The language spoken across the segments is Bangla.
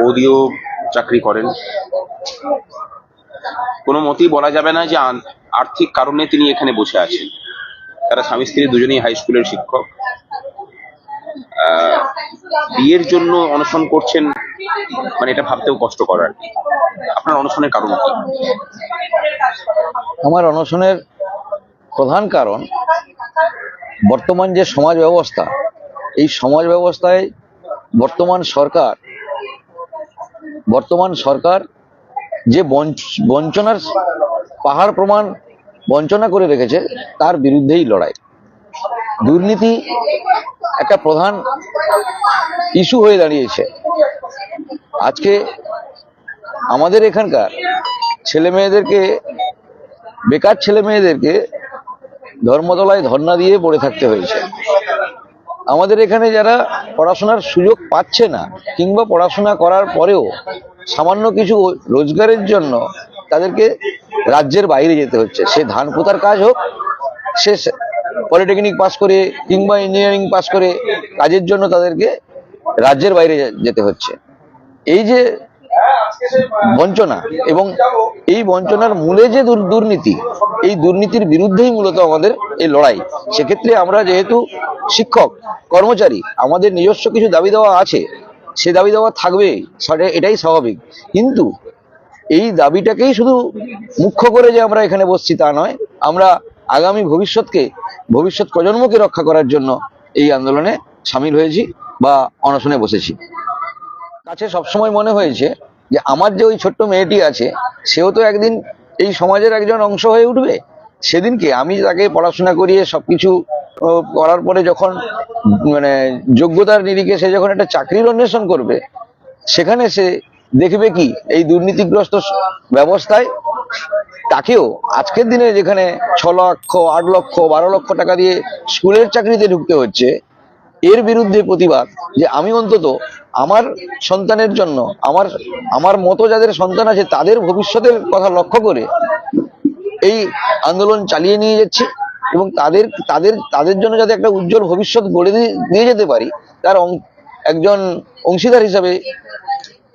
বৌদিও চাকরি করেন। কোনো মতেই বলা যাবে না যে আর্থিক কারণে তিনি এখানে বসে আছেন। তারা স্বামী স্ত্রী দুজনেই হাই স্কুলের শিক্ষক। বিয়ের জন্য অনশন করছেন মানে এটা ভাবতেও কষ্টকর আর কি। আপনার অনশনের কারণ কি? আমার অনশনের প্রধান কারণ, বর্তমান যে সমাজ ব্যবস্থা, এই সমাজ ব্যবস্থায় বর্তমান সরকার বর্তমান সরকার যে বঞ্চ- বঞ্চনার পাহাড় প্রমাণ বঞ্চনা করে রেখেছে, তার বিরুদ্ধেই লড়াই। দুর্নীতি একটা প্রধান ইস্যু হয়ে দাঁড়িয়েছে। আজকে আমাদের এখানকার ছেলে মেয়েদেরকে, বেকার ছেলে মেয়েদেরকে ধর্মতলায় ধর্না দিয়ে পড়ে থাকতে হয়েছে। আমাদের এখানে যারা পড়াশোনার সুযোগ পাচ্ছে না, কিংবা পড়াশোনা করার পরেও সামান্য কিছু রোজগারের জন্য তাদেরকে রাজ্যের বাইরে যেতে হচ্ছে। সে ধান পোতার কাজ হোক, সে পলিটেকনিক পাস করে কিংবা ইঞ্জিনিয়ারিং পাস করে কাজের জন্য তাদেরকে রাজ্যের বাইরে যেতে হচ্ছে। এই যে বঞ্চনা। এবং এই বঞ্চনার মূলে যে দুর- দুর্নীতি, এই দুর্নীতির বিরুদ্ধেই মূলত আমাদের এই লড়াই। সেক্ষেত্রে আমরা যেহেতু শিক্ষক, কর্মচারী, আমাদের নিজস্ব কিছু দাবি দেওয়া আছে, সে দাবি দেওয়া থাকবে এটাই স্বাভাবিক। কিন্তু এই দাবিটাকেই শুধু মুখ্য করে যে আমরা এখানে বসছি তা নয়, আমরা আগামী ভবিষ্যৎকে ভবিষ্যৎ প্রজন্মকে রক্ষা করার জন্য এই আন্দোলনে সামিল হয়েছি বা অনশনে বসেছি। কাছে সবসময় মনে হয়েছে যে আমার যে ওই ছোট্ট মেয়েটি আছে সেও তো একদিন এই সমাজের একজন অংশ হয়ে উঠবে? সেদিনকে আমি তাকে পড়াশোনা করিয়ে সবকিছু ও, করার পরে যখন মানে যোগ্যতার নিরিখে সে যখন একটা চাকরির অন্বেষণ করবে সেখানে সে দেখবে কি? এই দুর্নীতিগ্রস্ত ব্যবস্থায় তাকেও আজকের দিনে যেখানে ছ লক্ষ আট লক্ষ বারো লক্ষ টাকা দিয়ে স্কুলের চাকরিতে ঢুকতে হচ্ছে এর বিরুদ্ধে প্রতিবাদ যে আমি অন্তত আমার সন্তানের জন্য আমার আমার মতো যাদের সন্তান আছে তাদের ভবিষ্যতের কথা লক্ষ্য করে এই আন্দোলন চালিয়ে নিয়ে যাচ্ছি এবং তাদের তাদের তাদের জন্য যাতে একটা উজ্জ্বল ভবিষ্যৎ গড়ে দিয়ে যেতে পারি তার একজন অংশীদার হিসাবে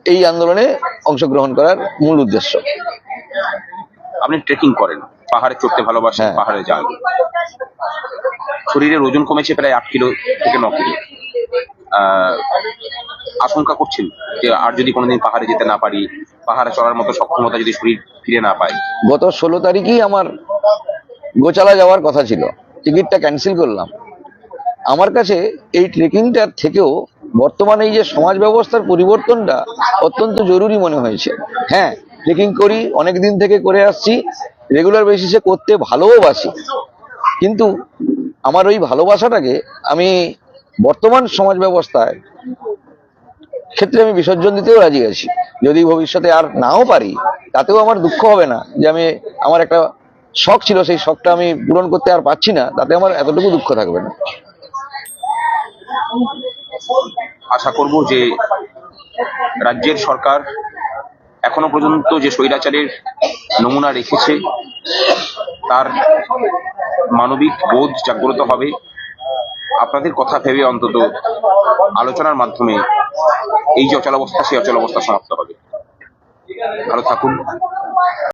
এই আন্দোলনে অংশগ্রহণ করার মূল উদ্দেশ্য। আপনি ট্রেকিং করেন পাহাড়ে চড়তে ভালোবাসেন হ্যাঁ। পাহাড়ে যান। শরীরের ওজন কমেছে প্রায় আট কিলো থেকে ন কিলো। আশঙ্কা করছেন যে আর যদি কোনোদিন পাহাড়ে যেতে না পারি, পাহাড়ে চড়ার মতো সক্ষমতা যদি শরীর ফিরে না পায়? গত ষোলো তারিখই আমার গোচালা যাওয়ার কথা ছিল। টিকিটটা ক্যান্সেল করলাম। আমার কাছে এই ট্রেকিংটার থেকেও বর্তমানে এই যে সমাজ ব্যবস্থার পরিবর্তনটা অত্যন্ত জরুরি মনে হয়েছে। হ্যাঁ ট্রেকিং করি, অনেক দিন থেকে করে আসছি, রেগুলার বেসিসে করতে ভালোবাসি কিন্তু আমার ওই ভালোবাসাটাকে আমি বর্তমান সমাজ ব্যবস্থায় ক্ষেত্রে আমি বিসর্জন দিতেও রাজি আছি। যদি ভবিষ্যতে আর নাও পারি, তাতেও আমার দুঃখ হবে না যে আমি, আমার একটা শখ ছিল, সেই শখটা আমি পূরণ করতে আর পারছি না, তাতে আমার এতটুকু দুঃখ থাকবে না। আশা করব যে রাজ্যের সরকার এখনও পর্যন্ত যে স্বৈরাচারের নমুনা রেখেছে, তার মানবিক বোধ জাগ্রত হবে। আপনাদের কথা ভেবে অন্তত আলোচনার মাধ্যমে এই যে অচলাবস্থা সেই অচলাবস্থা সমাপ্ত হবে। ভালো থাকুন।